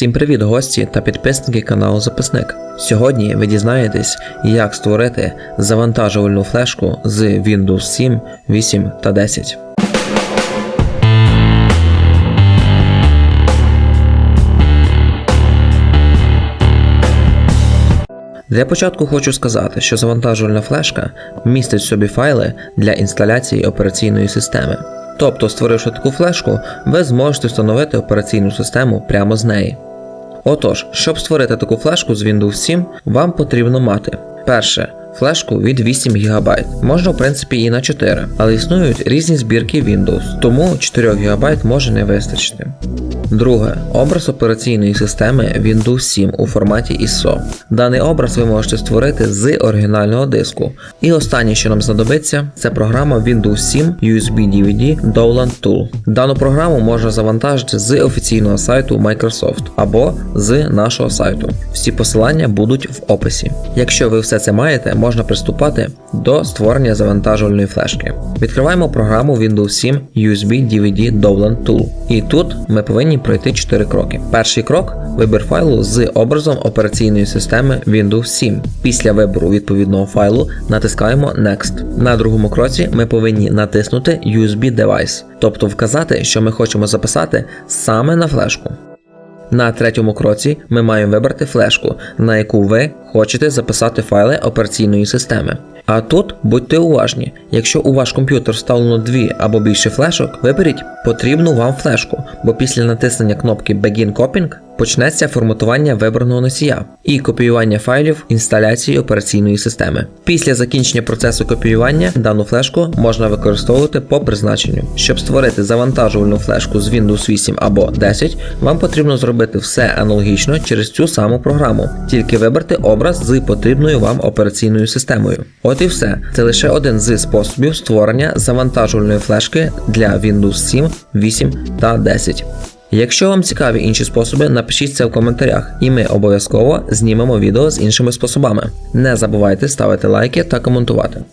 Всім привіт, гості та підписники каналу Записник. Сьогодні ви дізнаєтесь, як створити завантажувальну флешку з Windows 7, 8 та 10. Для початку хочу сказати, що завантажувальна флешка містить в собі файли для інсталяції операційної системи. Тобто, створивши таку флешку, ви зможете встановити операційну систему прямо з неї. Отож, щоб створити таку флешку з Windows 7, вам потрібно мати перше. Флешку від 8 ГБ. Можна, в принципі, і на 4, але існують різні збірки Windows, тому 4 ГБ може не вистачити. Друге. Образ операційної системи Windows 7 у форматі ISO. Даний образ ви можете створити з оригінального диску. І останнє, що нам знадобиться, це програма Windows 7 USB DVD Dowland Tool. Дану програму можна завантажити з офіційного сайту Microsoft або з нашого сайту. Всі посилання будуть в описі. Якщо ви все це маєте, можна приступати до створення завантажувальної флешки. Відкриваємо програму Windows 7 USB DVD Dowland Tool. І тут ми повинні пройти 4 кроки. Перший крок вибір файлу з образом операційної системи Windows 7. Після вибору відповідного файлу натискаємо Next. На другому кроці ми повинні натиснути USB Device, тобто вказати, що ми хочемо записати саме на флешку. На третьому кроці ми маємо вибрати флешку, на яку ви хочете записати файли операційної системи. А тут будьте уважні, якщо у ваш комп'ютер вставлено дві або більше флешок, виберіть потрібну вам флешку, бо після натиснення кнопки Begin Copying почнеться форматування вибраного носія і копіювання файлів інсталяції операційної системи. Після закінчення процесу копіювання дану флешку можна використовувати по призначенню. Щоб створити завантажувальну флешку з Windows 8 або 10, вам потрібно зробити все аналогічно через цю саму програму, тільки вибрати образ з потрібною вам операційною системою. От і все. Це лише один з способів створення завантажувальної флешки для Windows 7, 8 та 10. Якщо вам цікаві інші способи, напишіть це в коментарях, і ми обов'язково знімемо відео з іншими способами. Не забувайте ставити лайки та коментувати.